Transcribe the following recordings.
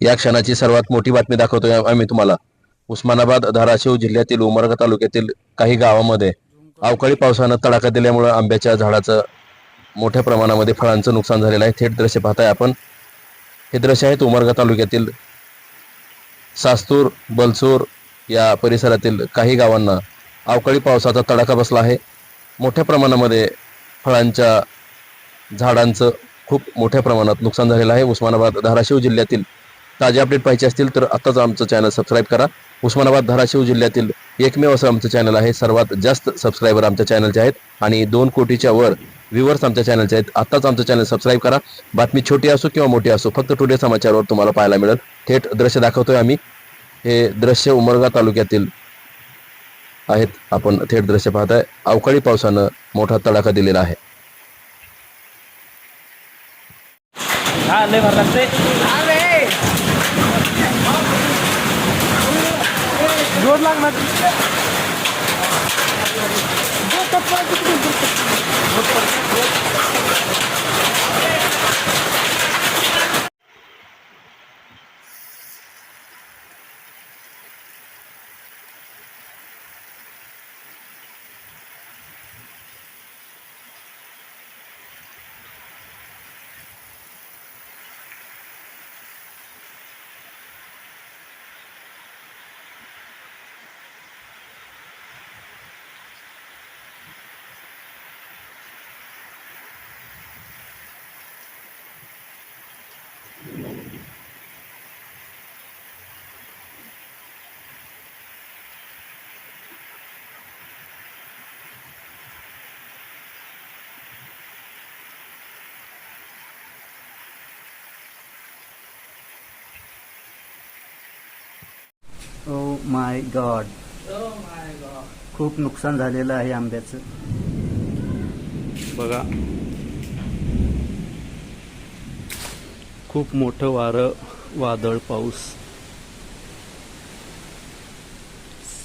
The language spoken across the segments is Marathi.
या क्षणाची सर्वात मोठी बातमी दाखवतोय आम्ही तुम्हाला. उस्मानाबाद धाराशिव जिल्ह्यातील उमरगा तालुक्यातील काही गावामध्ये अवकाळी पावसानं तडाखा दिल्यामुळे आंब्याच्या झाडाचं मोठ्या प्रमाणामध्ये फळांचं नुकसान झालेलं आहे. थेट दृश्य पाहताय आपण. हे दृश्य आहेत उमरगा तालुक्यातील सास्तूर बलसूर या परिसरातील काही गावांना अवकाळी पावसाचा तडाखा बसला आहे. मोठ्या प्रमाणामध्ये फळांच्या झाडांचं खूप मोठ्या प्रमाणात नुकसान झालेलं आहे. उस्मानाबाद धाराशिव जिल्ह्यातील ताजे अपडेट पाहिजे असतील तर आत्ताच आमचं चॅनल सबस्क्राईब करा. उस्मानाबाद धाराशिव जिल्ह्यातील एकमेव असं आमचं चॅनल आहे. सर्वात जास्त सबस्क्रायबर आमच्या चॅनलचे आहेत. आणि दोन कोटीच्या वर व्ह्युअर्स आमच्या चॅनलचे आहेत. आत्ताच आमचं चॅनल सबस्क्राईब करा. बातमी छोटी असो किंवा मोठी असो फक्त टुडे समाचारवर तुम्हाला पाहायला मिळेल. थेट दृश्य दाखवतोय आम्ही. हे दृश्य उमरगा तालुक्यातील आहेत. आपण थेट दृश्य पाहताय. अवकाळी पावसानं मोठा तडाखा दिलेला आहे. రోడ్ లాగా माय गॉड खूप नुकसान झालेलं आहे आंब्याचं. बघा. खूप मोठं वारं वादळ पाऊस.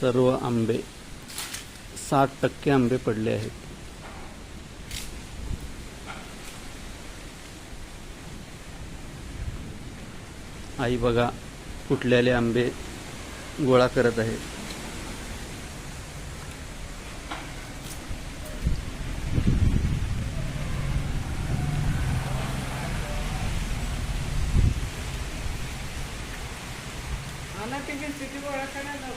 सर्व आंबे साठ टक्के आंबे पडले आहेत. आई बघा फुटलेले आंबे गोळा करत आहे. किती गोळा करायला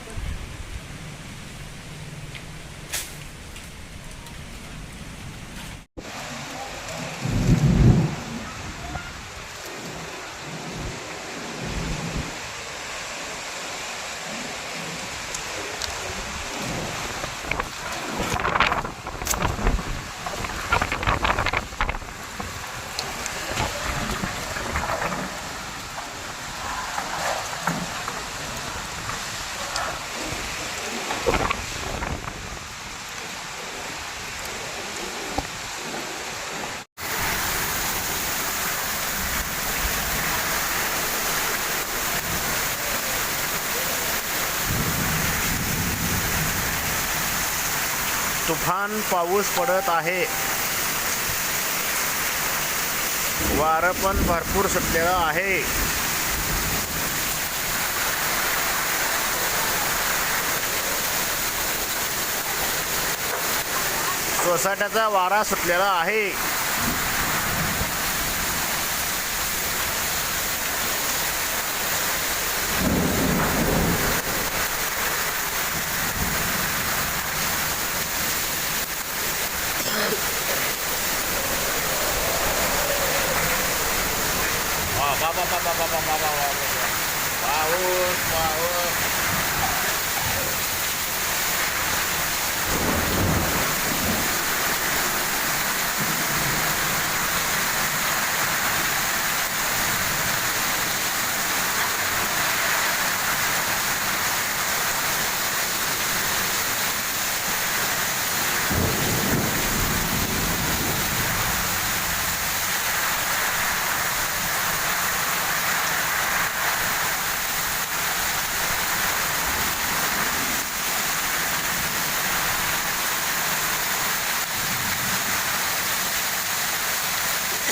तुफान पाऊस पडत आहे. वारं पण भरपूर सुटलेलं आहे. सोसाट्याचा वारा सुटलेला आहे. पाऊस पाऊस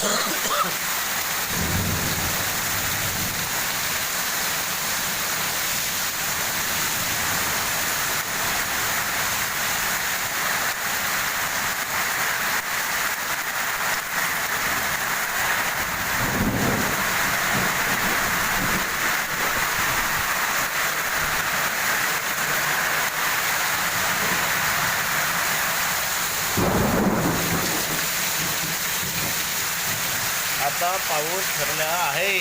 Ha ha ha! आता पाऊस ठरला आहे.